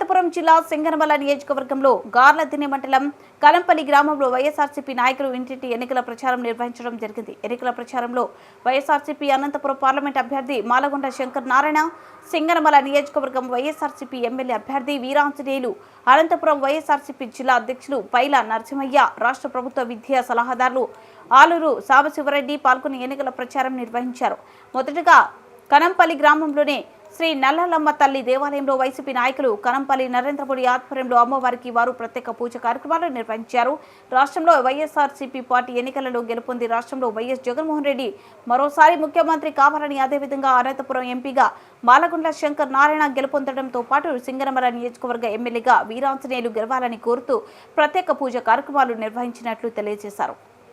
అనంతపురం జిల్లా సింగనమల నియోజకవర్గంలో గార్లదిని మండలం కలంపల్లి గ్రామంలో వైఎస్ఆర్సీపీ నాయకులు ఇంటింటి ఎన్నికల ప్రచారం నిర్వహించడం జరిగింది. ఎన్నికల ప్రచారంలో వైఎస్ఆర్సీపీ అనంతపురం పార్లమెంట్ అభ్యర్థి మాలగొండ శంకర్ నారాయణ సింగనమల నియోజకవర్గం వైఎస్ఆర్సీపీ ఎమ్మెల్యే అభ్యర్థి వీరాంజనేయులు అనంతపురం వైఎస్ఆర్సీపీ జిల్లా అధ్యక్షులు పైల నరసింహయ్య రాష్ట్ర ప్రభుత్వ విద్యా సలహాదారులు ఆలూరు సాంబశివరెడ్డి పాల్గొని ఎన్నికల ప్రచారం నిర్వహించారు. మొదటగా కనంపల్లి గ్రామంలోనే శ్రీ నల్లలమ్మ తల్లి దేవాలయంలో వైసీపీ నాయకులు కనంపల్లి నరేంద్రమోడీ ఆధ్వర్యంలో అమ్మవారికి వారు ప్రత్యేక పూజ కార్యక్రమాలు నిర్వహించారు. రాష్ట్రంలో వైఎస్ఆర్సీపీ పార్టీ ఎన్నికలలో గెలుపొంది రాష్ట్రంలో వైఎస్ జగన్మోహన్ రెడ్డి మరోసారి ముఖ్యమంత్రి కావాలని అదేవిధంగా అనంతపురం ఎంపీగా మాలగుండ్ల శంకర్ నారాయణ గెలుపొందడంతో పాటు సింగనమల నియోజకవర్గ ఎమ్మెల్యేగా వీరాంజనేయులు గెలవాలని కోరుతూ ప్రత్యేక పూజ కార్యక్రమాలు నిర్వహించినట్లు తెలియజేశారు.